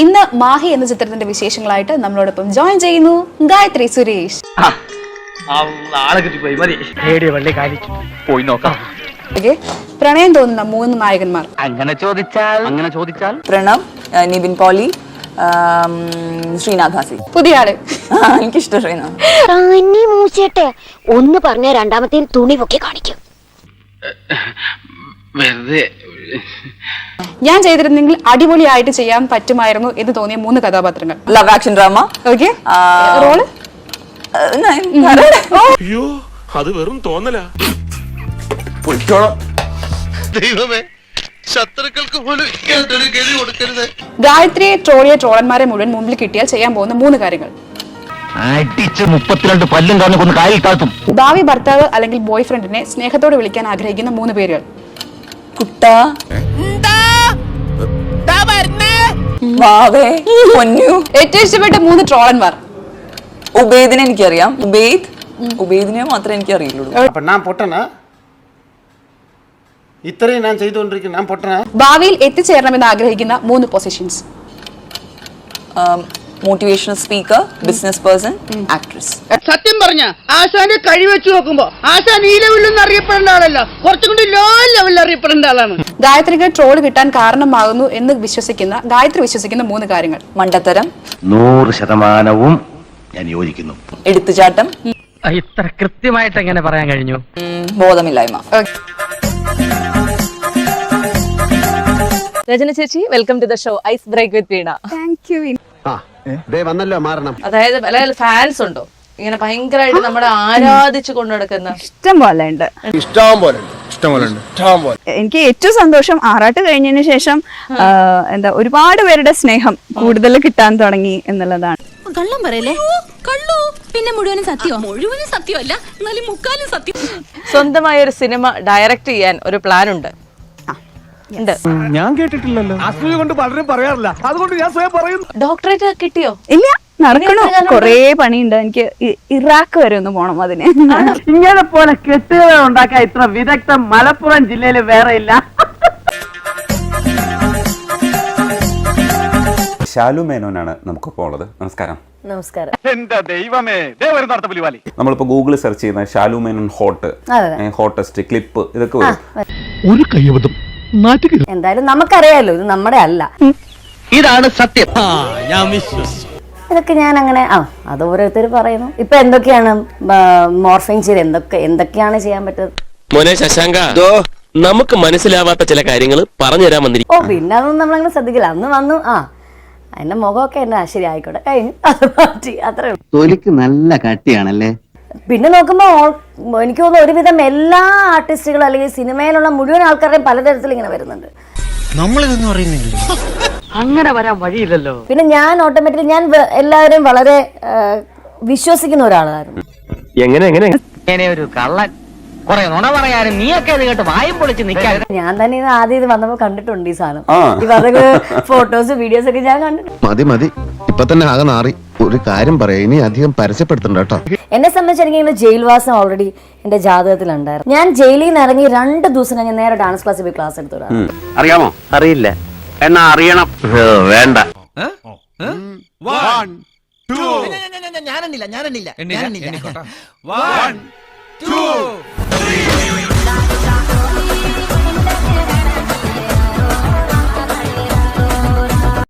ഇന്ന് മാഹി എന്ന ചിത്രത്തിന്റെ വിശേഷങ്ങളായിട്ട് നമ്മളോടൊപ്പം ജോയിൻ ചെയ്യുന്നു ഗായത്രി സുരേഷ്. പോയി നോക്കാം. പ്രണയം തോന്നുന്ന മൂന്ന് നായകന്മാർ. അങ്ങനെ ചോദിച്ചാൽ? അങ്ങനെ ചോദിച്ചാൽ? പ്രണവ് നിബിൻ നിവിൻ പോളി ശ്രീനാഥാസി പുതിയ ആൾ. എനിക്കിഷ്ടം ശ്രീനാഥ്. ഒന്ന് പറഞ്ഞ രണ്ടാമത്തെ തുണി പൊക്കി കാണിക്കും. വെറുതെ ഞാൻ ചെയ്തിരുന്നെങ്കിൽ അടിപൊളിയായിട്ട് ചെയ്യാൻ പറ്റുമായിരുന്നു എന്ന് തോന്നിയ മൂന്ന് കഥാപാത്രങ്ങൾ. Love action drama okay role അയ്യോ അത് വെറും തോന്നലാ. ദൈവമേ ശത്രുക്കൾക്ക് പോലും ഇങ്ങനത്തെ ഒരു ഗതി കൊടുക്കരുത്. ഗായത്രിയെ ട്രോളിയ ട്രോളന്മാരെ മുഴുവൻ മുമ്പിൽ കിട്ടിയാൽ ചെയ്യാൻ പോകുന്ന മൂന്ന് കാര്യങ്ങൾ. അടിച്ച് മുപ്പത്തിരണ്ട് പല്ലും കാരണം താഴ്ത്തും. ഭാവി ഭർത്താവ് അല്ലെങ്കിൽ ബോയ് ഫ്രണ്ടിനെ സ്നേഹത്തോടെ വിളിക്കാൻ ആഗ്രഹിക്കുന്ന മൂന്ന് പേരുകൾ. കുട്ട വാവേ പൊന്നു ഏറ്റവും ഇഷ്ടപ്പെട്ട മൂന്ന് ട്രോളന്മാർ ഉബേദിനെ എനിക്കറിയാം ഉബേദ് ഉബേദിനെ മാത്രമേ എനിക്ക് അറിയുള്ളൂ அப்ப நான் பொட்டனா இத்தனையும் நான் செய்து கொண்டிருக்கேன் நான் பொட்டனா ഭാവിയിൽ എത്തിച്ചേരണമെന്ന് ആഗ്രഹിക്കുന്ന മൂന്ന് positions motivational speaker business person actress സത്യം പറഞ്ഞ ആശാന്റെ കഴിവ് വെച്ച് നോക്കുമ്പോ ആശാൻ ഈ ലെവലിൽ അറിയപ്പെടേണ്ട ആളല്ല. കുറച്ചും കൂടി ലോ ലെവലിൽ അറിയപ്പെടേണ്ട ആളാണ്. ഗായത്രിക്ക് ട്രോൾ കിട്ടാൻ കാരണമാകുന്നു എന്ന് വിശ്വസിക്കുന്ന ഗായത്രി വിശ്വസിക്കുന്ന മൂന്ന് കാര്യങ്ങൾ. മണ്ടത്തരം. നൂറ് ശതമാനവും ഞാൻ യോജിക്കുന്നു. എടുത്തുചാട്ടം ഇത്ര കൃത്യമായിട്ട് എങ്ങനെ പറയാൻ കഴിഞ്ഞു? ബോധമില്ലായ്മ. രചന ചേച്ചി welcome to the show ice break with Veena വന്നല്ലോ മാറണം. അതായത് പല ഫാൻസ് ഉണ്ടോ? ഇങ്ങനെ ഭയങ്കരമായിട്ട് നമ്മുടെ ആരാധിച്ചു കൊണ്ടു നടക്കുന്ന ഇഷ്ടം പോലെ ഉണ്ട്. ഇഷ്ടം പോലെ എനിക്ക് ഏറ്റവും സന്തോഷം ആറാട്ട് കഴിഞ്ഞതിന് ശേഷം എന്താ ഒരുപാട് പേരുടെ സ്നേഹം കൂടുതൽ കിട്ടാൻ തുടങ്ങി എന്നുള്ളതാണ്. കള്ളം പറയല്ലേ? കള്ളു? പിന്നെ മുഴുവനും സത്യോ? മുഴുവനും സത്യമല്ല എന്നാലും മുക്കാലും സത്യം. സ്വന്തമായ ഒരു സിനിമ ഡയറക്ട് ചെയ്യാൻ ഒരു പ്ലാൻ ഉണ്ട്. ഉണ്ട്. ഞാൻ കേട്ടിട്ടില്ലല്ലോ. അസൂയ കൊണ്ട് പലരും പറയാറില്ല. അതുകൊണ്ട് ഞാൻ സ്വയം പറയുന്നു. ഡോക്ടറേറ്റ് കിട്ടിയോ? ഇല്ല നടക്കണോ? കൊറേ പണിയുണ്ട്. എനിക്ക് ഇറാഖ് വരെ ഒന്ന് പോണം അതിന്. ഇങ്ങനെ പോലെ കെട്ടുകൾ ഉണ്ടാക്കാൻ ഇത്ര വിദഗ്ധം മലപ്പുറം ജില്ലയിൽ വേറെ ഇല്ല. ശാലു മേനോനാണ് നമുക്കിപ്പോൾ ഉള്ളത്. നമസ്കാരം. നമസ്കാരം. എന്റെ ദൈവമേ നമ്മളിപ്പോൾ ഗൂഗിളിൽ സെർച്ച് ചെയ്യുന്ന Shalu Menon hot. Hottest clip ഇതൊക്കെ വരും. ഒരു കൈവതം. എന്തായാലും നമുക്കറിയാലോ ഇത് നമ്മുടെ അല്ല. ഇതാണ് സത്യം. ഇതൊക്കെ ഞാൻ അങ്ങനെ ആ അത് ഓരോരുത്തർ പറയുന്നു. ഇപ്പൊ എന്തൊക്കെയാണ് മോർഫിങ് ചെയ്ത് എന്തൊക്കെ എന്തൊക്കെയാണ് ചെയ്യാൻ പറ്റുന്നത്? മോനെ ശശാങ്ക നമുക്ക് മനസ്സിലാവാത്ത ചില കാര്യങ്ങൾ പറഞ്ഞു തരാൻ വന്നിരിക്കും ഓ പിന്നെ അതൊന്നും നമ്മളങ്ങനെ ശ്രദ്ധിക്കില്ല. അന്ന് വന്നു ആ എന്റെ മുഖമൊക്കെ എന്നാ ശരി ആയിക്കോട്ടെ. കഴിഞ്ഞു. അത് മാറ്റി അത്രേ ഉള്ളൂ. തൊലിക്ക് നല്ല കട്ടിയാണല്ലേ? പിന്നെ നോക്കുമ്പോൾ എനിക്ക് തോന്നുന്നു ഒരുവിധം എല്ലാ ആർട്ടിസ്റ്റുകളും അല്ലെങ്കിൽ സിനിമയിലുള്ള മുഴുവൻ ആൾക്കാരുടെയും പലതരത്തിൽ ഇങ്ങനെ വരുന്നുണ്ട്. നമ്മളിതൊന്നും അറിയുന്നില്ല അങ്ങനെ വരാൻ വഴിയില്ലല്ലോ. പിന്നെ ഞാൻ ഓട്ടോമാറ്റിക് ഞാൻ എല്ലാവരും എല്ലാവരെയും വളരെ വിശ്വസിക്കുന്ന ഒരാളായിരുന്നു. എങ്ങനെ എങ്ങനെ? ഒരു കള്ളൻ. കൊറേ നുണ പറയാനും നീയൊക്കെ ഇത് കേട്ട് വായും പൊളിച്ച് നിൽക്കാൻ ഞാൻ തന്നെ ഇത് ആദ്യം ഇത് വന്നപ്പോൾ കണ്ടിട്ടുണ്ട് ഈ സാധനം. ഈ പറഞ്ഞ ഫോട്ടോസ് വീഡിയോസ് ഒക്കെ ഞാൻ കണ്ടിട്ടുണ്ട്. മതി മതി. ഇപ്പൊ തന്നെ ആകെ മാറി ഒരു കാര്യം പറയാം. ഇനി അധികം പരസ്യപ്പെടുത്തണ്ട കേട്ടോ. എന്നെ സംബന്ധിച്ച് എനിക്ക് ഇങ്ങനെ ജയിൽവാസം ഓൾറെഡി എന്റെ ജാതകത്തിലുണ്ടായിരുന്നു ഞാൻ ജയിലിൽ നിന്ന് ഇറങ്ങി രണ്ട് ദിവസം ഞാൻ നേരെ ഡാൻസ് ക്ലാസ്സിൽ പോയി ക്ലാസ് എടുത്തു അറിയാമോ അറിയില്ല എന്നാ അറിയണം വേണ്ട ഞാനെണ്ണില്ല ഞാനെണ്ണില്ല ഞാനെണ്ണില്ല